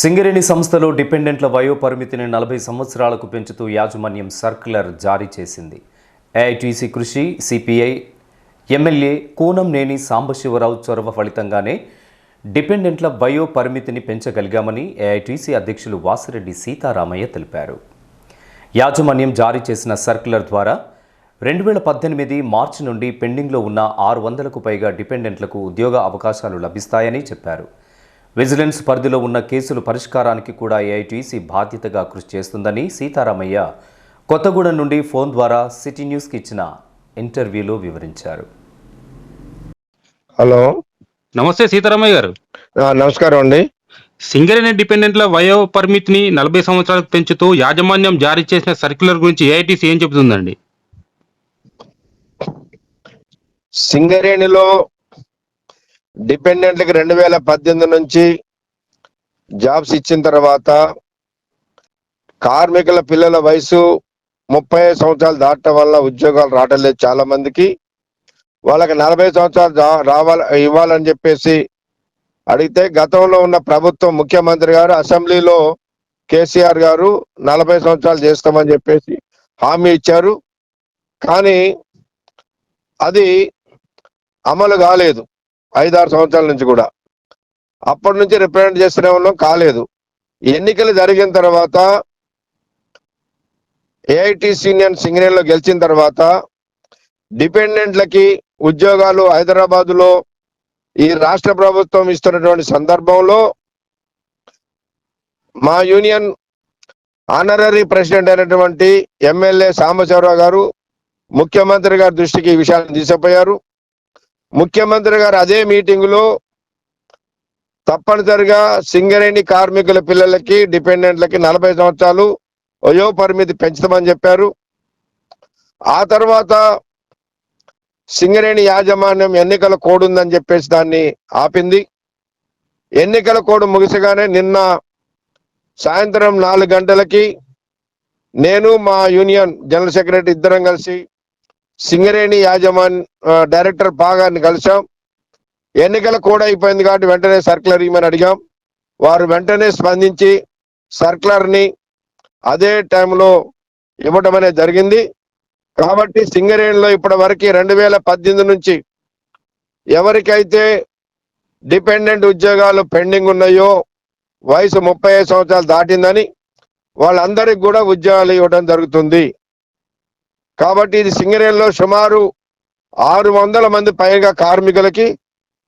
సింగరేణి సంస్థలో డిపెండెంట్ల వయోపరిమితిని నలభై సంవత్సరాలకు పెంచుతూ యాజమాన్యం సర్క్యులర్ జారీ చేసింది. ఏఐటీసీ కృషి సిపిఐ ఎమ్మెల్యే కూనంనేని సాంబశివరావు చొరవ ఫలితంగానే డిపెండెంట్ల వయో పరిమితిని పెంచగలిగామని ఏఐటీసీ అధ్యక్షులు వాసిరెడ్డి సీతారామయ్య తెలిపారు. యాజమాన్యం జారీ చేసిన సర్క్యులర్ ద్వారా రెండు వేల పద్దెనిమిది మార్చి నుండి పెండింగ్లో ఉన్న ఆరు వందలకు పైగా డిపెండెంట్లకు ఉద్యోగ అవకాశాలు లభిస్తాయని చెప్పారు. విజిలెన్స్ పరిధిలో ఉన్న కేసుల పరిష్కారానికి కూడా ఏఐటీసీ బాధ్యతగా కృషి చేస్తుందని సీతారామయ్య కొత్తగూడెం నుండి ఫోన్ ద్వారా సిటీ న్యూస్కి ఇచ్చిన ఇంటర్వ్యూలో వివరించారు. హలో. నమస్తే సీతారామయ్య గారు. నమస్కారం అండి. సింగరేణి డిపెండెంట్ల వయో పరిమితిని నలభై సంవత్సరాలకు పెంచుతూ యాజమాన్యం జారీ చేసిన సర్క్యులర్ గురించి ఏఐటీసీ ఏం చెబుతుందండి? సింగరేణిలో డిపెండెంట్లకు రెండు వేల పద్దెనిమిది నుంచి జాబ్స్ ఇచ్చిన తర్వాత కార్మికుల పిల్లల వయసు ముప్పై సంవత్సరాలు దాటడం వల్ల ఉద్యోగాలు రావటం లేదు చాలా మందికి వాళ్ళకి నలభై సంవత్సరాలు రావాలి ఇవ్వాలని చెప్పేసి అడిగితే గతంలో ఉన్న ప్రభుత్వం ముఖ్యమంత్రి గారు అసెంబ్లీలో కేసీఆర్ గారు నలభై సంవత్సరాలు చేస్తామని చెప్పేసి హామీ ఇచ్చారు. కానీ అది అమలు కాలేదు. ఐదారు సంవత్సరాల నుంచి కూడా. అప్పటి నుంచి రిప్రజెంట్ చేస్తూనే ఉన్నాం కాలేదు. ఎన్నికలు జరిగిన తర్వాత ఏఐటి సీనియర్ సింగరేణిలో గెలిచిన తర్వాత డిపెండెంట్లకి ఉద్యోగాలు హైదరాబాదులో ఈ రాష్ట్ర ప్రభుత్వం ఇస్తున్నటువంటి సందర్భంలో మా యూనియన్ ఆనరరీ ప్రెసిడెంట్ అయినటువంటి ఎమ్మెల్యే సాంబశివరావు గారు ముఖ్యమంత్రి గారి దృష్టికి ఈ విషయాన్ని తీసుకుపోయారు. ముఖ్యమంత్రి గారు అదే మీటింగులో తప్పనిసరిగా సింగరేణి కార్మికుల పిల్లలకి డిపెండెంట్లకి నలభై సంవత్సరాలు వయో పరిమితి పెంచుతామని చెప్పారు. ఆ తర్వాత సింగరేణి యాజమాన్యం ఎన్నికల కోడ్ ఉందని చెప్పేసి దాన్ని ఆపింది. ఎన్నికల కోడ్ ముగిసగానే నిన్న సాయంత్రం నాలుగు గంటలకి నేను మా యూనియన్ జనరల్ సెక్రటరీ ఇద్దరం కలిసి సింగరేణి యాజమాన్ డైరెక్టర్ భాగాన్ని కలిసాం ఎన్నికల కూడా అయిపోయింది కాబట్టి వెంటనే సర్కులర్ ఇవ్వమని అడిగాం. వారు వెంటనే స్పందించి సర్క్యులర్ని అదే టైంలో ఇవ్వడం అనేది జరిగింది. కాబట్టి సింగరేణిలో ఇప్పటి వరకు రెండు వేల పద్దెనిమిది నుంచి ఎవరికైతే డిపెండెంట్ ఉద్యోగాలు పెండింగ్ ఉన్నాయో వయసు ముప్పై ఐదు సంవత్సరాలు దాటిందని వాళ్ళందరికి కూడా ఉద్యోగాలు ఇవ్వడం జరుగుతుంది. కాబట్టి ఇది సింగరేణిలో సుమారు ఆరు వందల మంది పైగా కార్మికులకి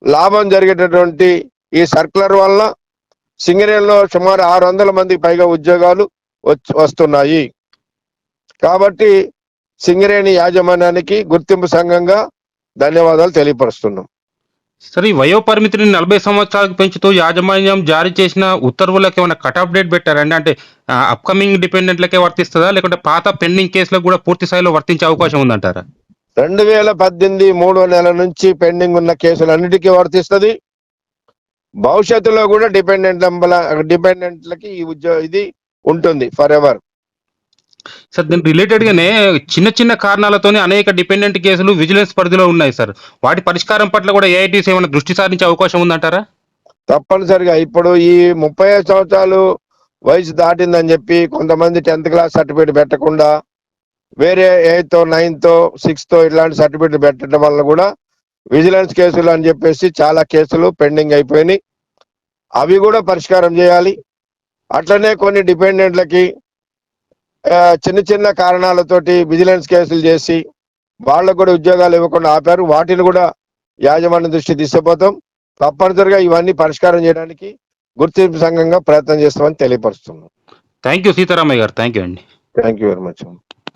లాభం జరిగేటటువంటి ఈ సర్కులర్ వల్ల సింగరేణిలో సుమారు ఆరు వందల మందికి పైగా ఉద్యోగాలు వస్తున్నాయి. కాబట్టి సింగరేణి యాజమాన్యానికి గుర్తింపు సంఘంగా ధన్యవాదాలు తెలియపరుస్తున్నాం. సరే ఈ వయో పరిమితిని నలభై సంవత్సరాలకు పెంచుతూ యాజమాన్యం జారీ చేసిన ఉత్తర్వులకు ఏమైనా కట్ ఆఫ్ డేట్ పెట్టారండి అంటే అప్కమింగ్ డిపెండెంట్లకే వర్తిస్తుందా? లేకుంటే పాత పెండింగ్ కేసులకు కూడా పూర్తి స్థాయిలో వర్తించే అవకాశం ఉందంటారా? రెండు వేల పద్దెనిమిది మూడో నెల నుంచి పెండింగ్ ఉన్న కేసులన్నిటికీ వర్తిస్తుంది. భవిష్యత్తులో కూడా డిపెండెంట్ డిపెండెంట్లకి ఈ ఉద్యోగ ఇది ఉంటుంది ఫర్ ఎవర్. సార్ దీని రిలేటెడ్గానే చిన్న చిన్న కారణాలతోనే అనేక డిపెండెంట్ కేసులు విజిలెన్స్ పరిధిలో ఉన్నాయి సార్. వాటి పరిష్కారం పట్ల కూడా ఏఐటీసీ ఏమైనా దృష్టి సారించే అవకాశం ఉందంటారా? తప్పనిసరిగా. ఇప్పుడు ఈ ముప్పై ఐదు సంవత్సరాలు వయసు దాటిందని చెప్పి కొంతమంది టెన్త్ క్లాస్ సర్టిఫికేట్ పెట్టకుండా వేరే ఎయిత్ నైన్త్ సిక్స్త్ ఇలాంటి సర్టిఫికేట్ పెట్టడం వల్ల కూడా విజిలెన్స్ కేసులు అని చెప్పేసి చాలా కేసులు పెండింగ్ అయిపోయినాయి. అవి కూడా పరిష్కారం చేయాలి. అట్లనే కొన్ని డిపెండెంట్లకి చిన్న చిన్న కారణాలతోటి విజిలెన్స్ కేసులు చేసి వాళ్ళకు కూడా ఉద్యోగాలు ఇవ్వకుండా ఆపారు. వాటిని కూడా యాజమాన్య దృష్టి తీసుకుపోతాం. తప్పనిసరిగా ఇవన్నీ పరిష్కారం చేయడానికి గుర్తింపు సంఘంగా ప్రయత్నం చేస్తామని తెలియపరుస్తున్నాం. థ్యాంక్ యూ సీతారామయ్య గారు. థ్యాంక్ యూ అండి. Thank you very much